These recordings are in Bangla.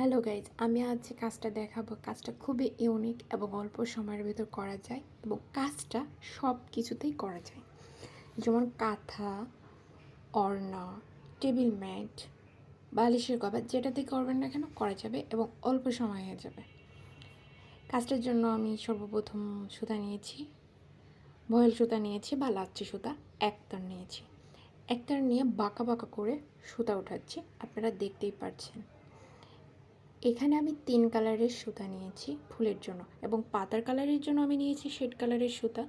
হ্যালো গাইজ, আমি আজ যে কাজটা দেখাবো। কাজটা খুবই ইউনিক এবং অল্প সময়ের ভিতর করা যায় এবং কাজটা সব কিছুতেই করা যায়। যেমন কাঁথা অর্ণা টেবিল ম্যাট, বালিশের কভার যেটাতেই করবেন না কেন, করা যাবে এবং অল্প সময় হয়ে যাবে। কাজটার জন্য আমি সর্বপ্রথম সুতা নিয়েছি ভয়েল সুতা নিয়েছি বা লাচ্ছি সুতা, একতার নিয়েছি। একতার নিয়ে বাঁকা বাঁকা করে সুতা উঠাচ্ছি, আপনারা দেখতেই পাচ্ছেন এখানে আমি তিন কালারের সুতা নিয়েছি ফুলের জন্য এবং পাতার কালারের জন্য আমি নিয়েছি শেড কালারের সুতা।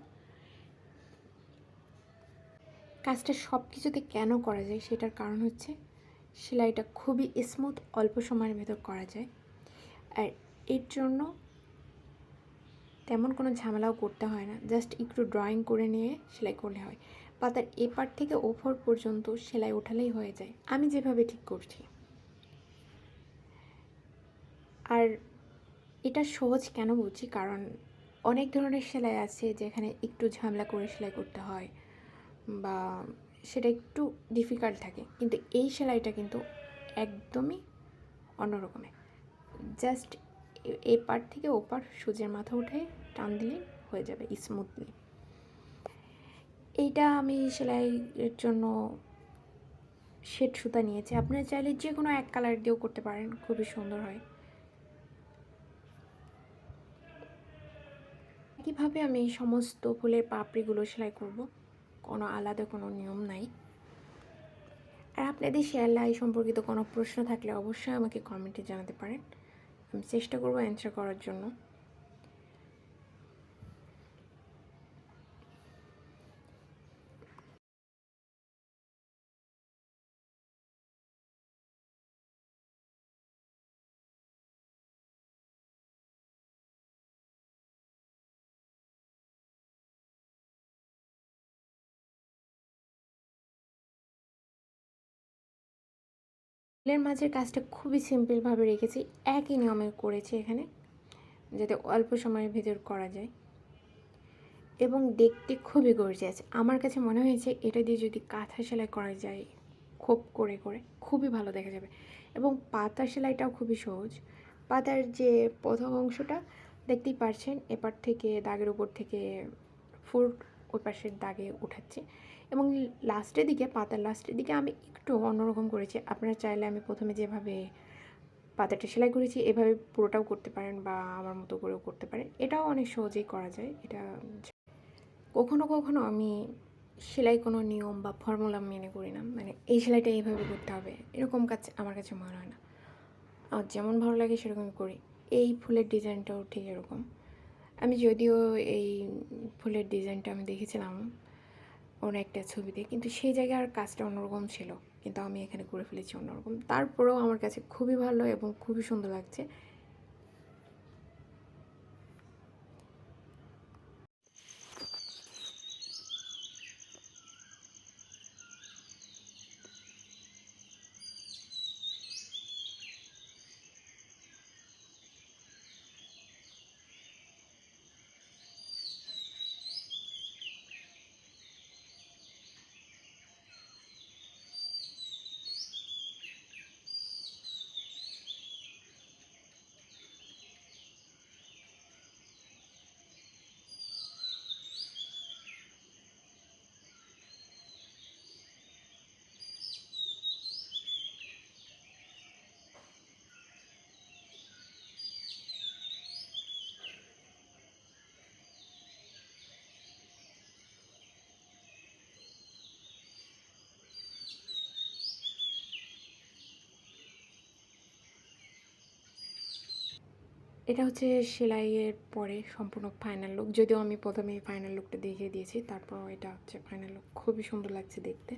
কাজটা সব কিছুতে কেন করা যায় সেটার কারণ হচ্ছে সেলাইটা খুবই স্মুথ অল্প সময়ের ভেতর করা যায়। আর এর জন্য তেমন কোনো ঝামেলাও করতে হয় না জাস্ট একটু ড্রয়িং করে নিয়ে সেলাই করলে হয়। পাতার এপার থেকে ওপর পর্যন্ত সেলাই ওঠালেই হয়ে যায়। আমি যেভাবে ঠিক করছি। আর এটা সহজ কেন বলছি কারণ অনেক ধরনের সেলাই আছে যেখানে একটু ঝামেলা করে সেলাই করতে হয় বা সেটা একটু ডিফিকাল্ট থাকে। কিন্তু এই সেলাইটা কিন্তু একদমই অন্যরকমের জাস্ট এই পার থেকে ওপার সুজের মাথা উঠে টান দিলেই হয়ে যাবে স্মুথলি এইটা আমি সেলাইয়ের জন্য শেড সুতা নিয়েছি। আপনারা চাইলে যে কোনো এক কালার দিয়েও করতে পারেন, খুবই সুন্দর হয়। কীভাবে আমি এই সমস্ত ফুলের পাপড়িগুলো সেলাই করব? কোনো আলাদা কোনো নিয়ম নাই। আর আপনাদের সেলাই সম্পর্কিত কোনো প্রশ্ন থাকলে অবশ্যই আমাকে কমেন্টে জানাতে পারেন। আমি চেষ্টা করব অ্যান্সার করার জন্য। ফুলের মাঝের কাজটা খুবই সিম্পলভাবে রেখেছি, একই নিয়মে করেছি এখানে, যাতে অল্প সময়ের ভেতর করা যায়। এবং দেখতে খুবই গর্জিয়াস আমার কাছে মনে হয়েছে এটা দিয়ে যদি কাঁথা সেলাই করা যায়, খোপ করে করে, খুবই ভালো দেখা যাবে। এবং পাতা সেলাইটাও খুবই সহজ। পাতার যে প্রথম অংশটা, দেখতেই পারছেন, এপার থেকে দাগের উপর থেকে ফুল ওই পাশের দাগে উঠাচ্ছে। এবং লাস্টের দিকে, পাতার লাস্টের দিকে আমি একটু অন্যরকম করেছি। আপনারা চাইলে আমি প্রথমে যেভাবে পাতাটা সেলাই করেছি, এভাবে পুরোটাও করতে পারেন বা আমার মতো করেও করতে পারেন। এটাও অনেক সহজেই করা যায়। এটা কখনো কখনো আমি সেলাই কোনো নিয়ম বা ফর্মুলা মেনে করি না। মানে এই সেলাইটা এইভাবে করতে হবে। এরকম কাজ আমার কাছে মনে হয় না। আর যেমন ভালো লাগে সেরকমই করি। এই ফুলের ডিজাইনটাও ঠিক এরকম। আমি যদিও এই ফুলের ডিজাইনটা আমি দেখেছিলাম, অন্য একটা ছবিতে, কিন্তু সেই জায়গায় আর কাজটা অন্যরকম ছিল। কিন্তু আমি এখানে করে ফেলেছি অন্যরকম। তারপরেও আমার কাছে খুবই ভালো এবং খুবই সুন্দর লাগছে। এটা হচ্ছে সেলাইয়ের পরে সম্পূর্ণ ফাইনাল লুক যদিও আমি প্রথমে ফাইনাল লুকটা দেখিয়ে দিয়েছি তারপর এটা হচ্ছে ফাইনাল লুক খুবই সুন্দর লাগছে দেখতে।